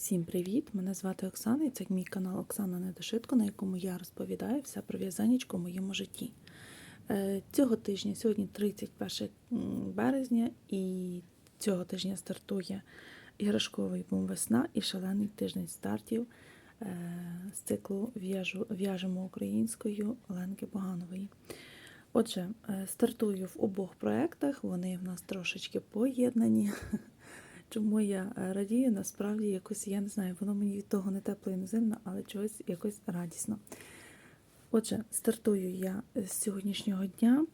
Всім привіт! Мене звати Оксана і це мій канал Оксана Недошитко, на якому я розповідаю все про в'язанечко в моєму житті. Е, Цього тижня, сьогодні 31 березня, і цього тижня стартує іграшковий бум весна і шалений тиждень стартів е, з циклу В'яжемо українською Оленки Боганової. Отже, е, стартую в обох проєктах, вони в нас трошечки поєднані. Чому я е, радію, насправді якось, я не знаю, воно мені від того не тепло і не зимно, але чогось якось радісно. Отже, стартую я з сьогоднішнього дня.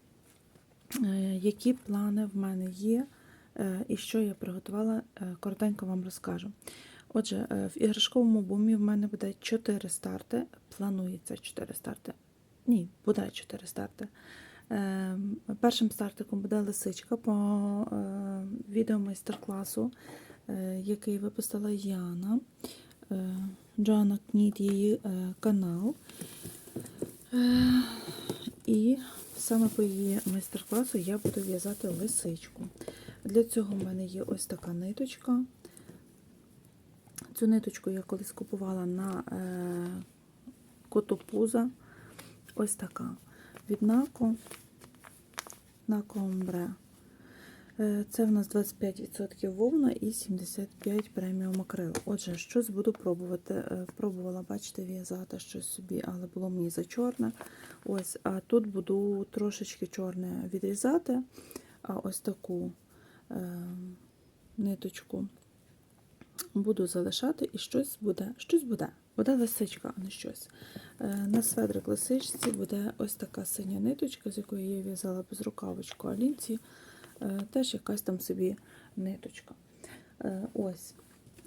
Е, Які плани в мене є, е, і що я приготувала, коротенько вам розкажу. Отже, в іграшковому бумі в мене буде 4 старти. Планується 4 старти. Ні, буде 4 старти. Е, Першим стартиком буде лисичка по е, відео майстер-класу, е, який випустила Яна. Джоанна Кніт, її канал. І саме по її майстер-класу я буду в'язати лисичку. Для цього в мене є ось така ниточка. Цю ниточку я колись купувала на котопуза. Ось така. Від Нако, Нако Омбре. Е, Це в нас 25% вовна і 75 преміум акрил. Отже, щось буду пробувати. Е, Пробувала, бачите, в'язати щось собі, але було мені за чорне. Ось, а тут буду трошечки чорне відрізати, а ось таку е, ниточку буду залишати, і щось буде. Щось буде. Буде лисичка, а не щось. Е, На сведрик лисичці буде ось така синя ниточка, з якої я в'язала безрукавочку, а лінці е, теж якась там собі ниточка. Е, Ось.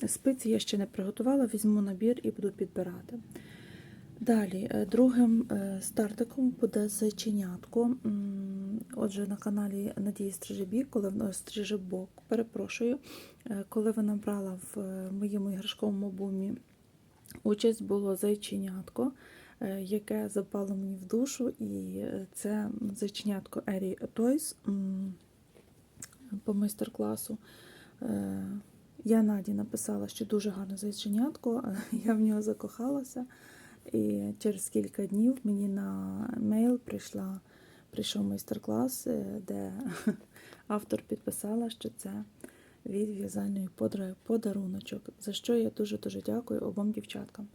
Спиці я ще не приготувала, візьму набір і буду підбирати. Далі, другим стартиком буде зайченятко. Отже, на каналі Надії Стрижебік, коли вона Стрижебок, перепрошую, коли вона брала в моєму іграшковому бумі участь, було зайченятко, е, яке запало мені в душу, і е, це зайченятко Ері м, по майстер-класу. Е, Я Наді написала, що дуже гарне зайченятко, я в нього закохалася. І через кілька днів мені на мейл прийшла, прийшов майстер-клас, де автор підписала, що це від в'язальної подруги подаруночок, за що я дуже-дуже дякую обом дівчаткам.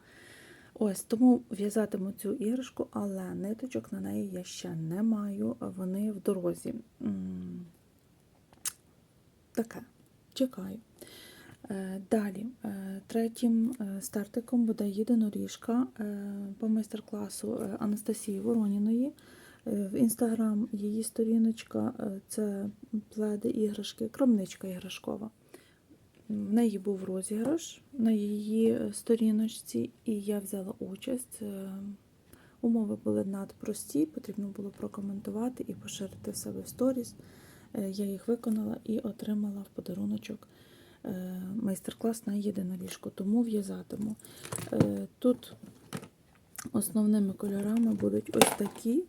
Ось тому в'язатиму цю іграшку, але ниточок на неї я ще не маю, вони в дорозі. Таке, чекаю. Е, Далі, е, третім е, стартиком буде єдиноріжка по майстер-класу Анастасії Вороніної. Е, В інстаграм її сторіночка е, це пледи іграшки, кромничка іграшкова. В неї був розіграш на її е, сторіночці, і я взяла участь. Умови були надпрості, потрібно було прокоментувати і поширити в себе в сторіс. Я їх виконала і отримала в подаруночок майстер-клас на єдиноліжку, тому в'язатиму. Тут основними кольорами будуть ось такі.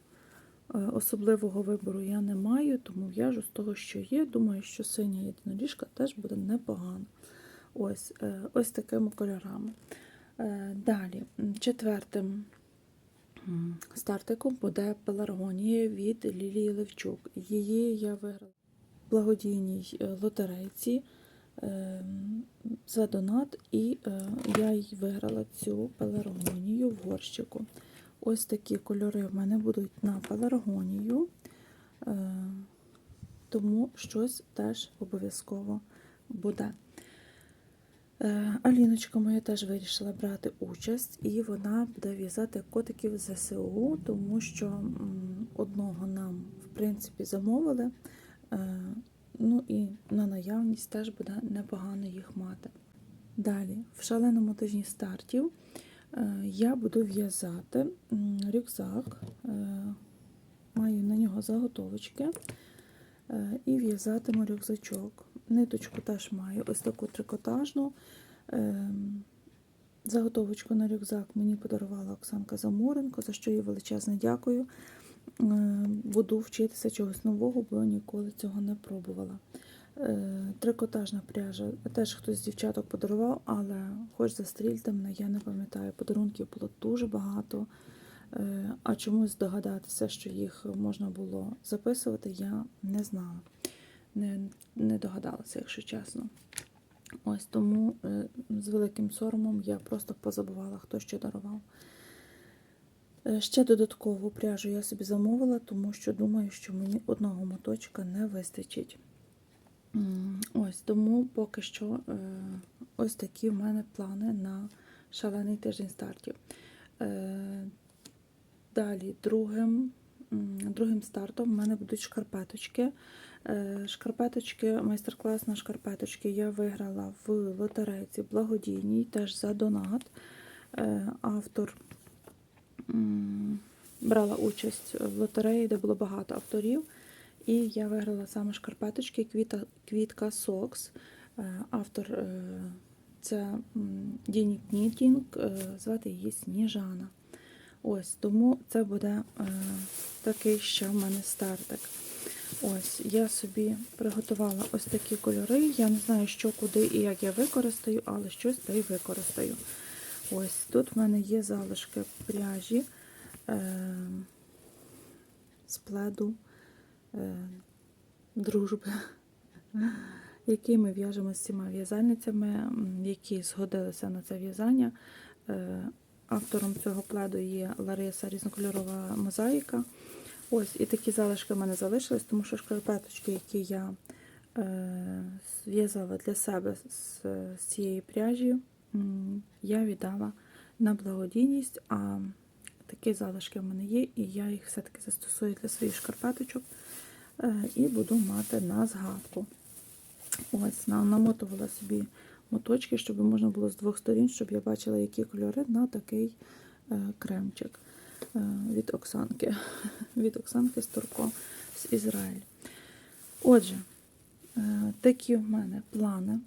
Е, Особливого вибору я не маю, тому в'яжу з того, що є. Думаю, що синя єдиноліжка теж буде непогано. Ось, е, ось такими кольорами. Е, Далі, четвертим стартиком буде пеларгонія від Лілії Левчук. Її я виграла в благодійній лотерейці за донат, і я й виграла цю пеларгонію в горщику. Ось такі кольори в мене будуть на пеларгонію, е, тому щось теж обов'язково буде. Е, Аліночка моя теж вирішила брати участь, і вона буде в'язати котиків з ЗСУ, тому що одного нам, в принципі, замовили. Е, Ну і на наявність теж буде непогано їх мати. Далі, в шаленому тижні стартів я буду в'язати рюкзак, е, маю на нього заготовочки е, і в'язатиму рюкзачок. Ниточку теж маю ось таку трикотажну. Е, Заготовочку на рюкзак мені подарувала Оксанка Заморенко, за що їй величезне дякую. Е, Буду вчитися чогось нового, бо ніколи цього не пробувала. Е, Трикотажна пряжа. Теж хтось з дівчаток подарував, але хоч застрільте мене, я не пам'ятаю. Подарунків було дуже багато. Е, А чомусь здогадатися, що їх можна було записувати, я не знала. Не, не догадалася, якщо чесно. Ось тому е, з великим соромом я просто позабувала, хто що дарував. Ще додаткову пряжу я собі замовила, тому що думаю, що мені одного моточка не вистачить. Ось тому поки що е, ось такі в мене плани на шалений тиждень стартів. Е, Далі другим, другим стартом в мене будуть шкарпеточки. Е, Шкарпеточки, майстер-клас на шкарпеточки я виграла в лотерейці благодійній, теж за донат. Автор брала участь в лотереї, де було багато авторів. І я виграла саме шкарпеточки Квіта, Квітка Сокс. Е, Автор е, це Діні Кнітінг, звати її Сніжана. Ось, тому це буде е, такий ще в мене стартик. Ось, я собі приготувала ось такі кольори. Я не знаю, що, куди і як я використаю, але щось та й використаю. Ось тут в мене є залишки пряжі е, з пледу е, дружби, який ми в'яжемо з цими в'язальницями, які згодилися на це в'язання. Е, Автором цього пледу є Лариса різнокольорова мозаїка. Ось, і такі залишки в мене залишились, тому що шкарпеточки, які я е, зв'язала для себе з, з цієї пряжі, я віддала на благодійність, а такі залишки в мене є, і я їх все-таки застосую для своїх шкарпеточок е, і буду мати на згадку. Ось, намотувала собі моточки, щоб можна було з двох сторін, щоб я бачила, які кольори на такий е, кремчик е, від Оксанки. Від Оксанки з Турко з Ізраїль. Отже, е, такі в мене плани.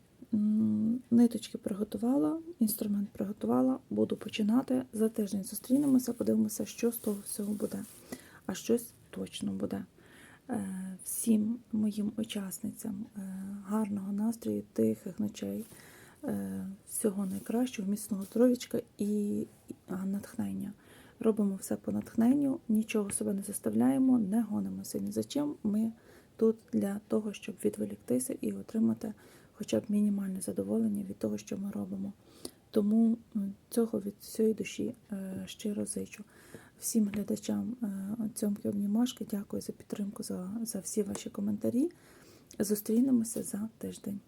Ниточки приготувала, інструмент приготувала, буду починати. За тиждень зустрінемося, подивимося, що з того всього буде. А щось точно буде. Е, Всім моїм учасницям е, гарного настрою, тихих ночей, е, всього найкращого, міцного здоров'ячка і натхнення. Робимо все по натхненню, нічого себе не заставляємо, не гонимося ні за чим. Ми тут для того, щоб відволіктися і отримати хоча б мінімальне задоволення від того, що ми робимо. Тому цього від всієї душі е, щиро зичу. Всім глядачам е, цьомки обнімашки, дякую за підтримку, за, за всі ваші коментарі. Зустрінемося за тиждень.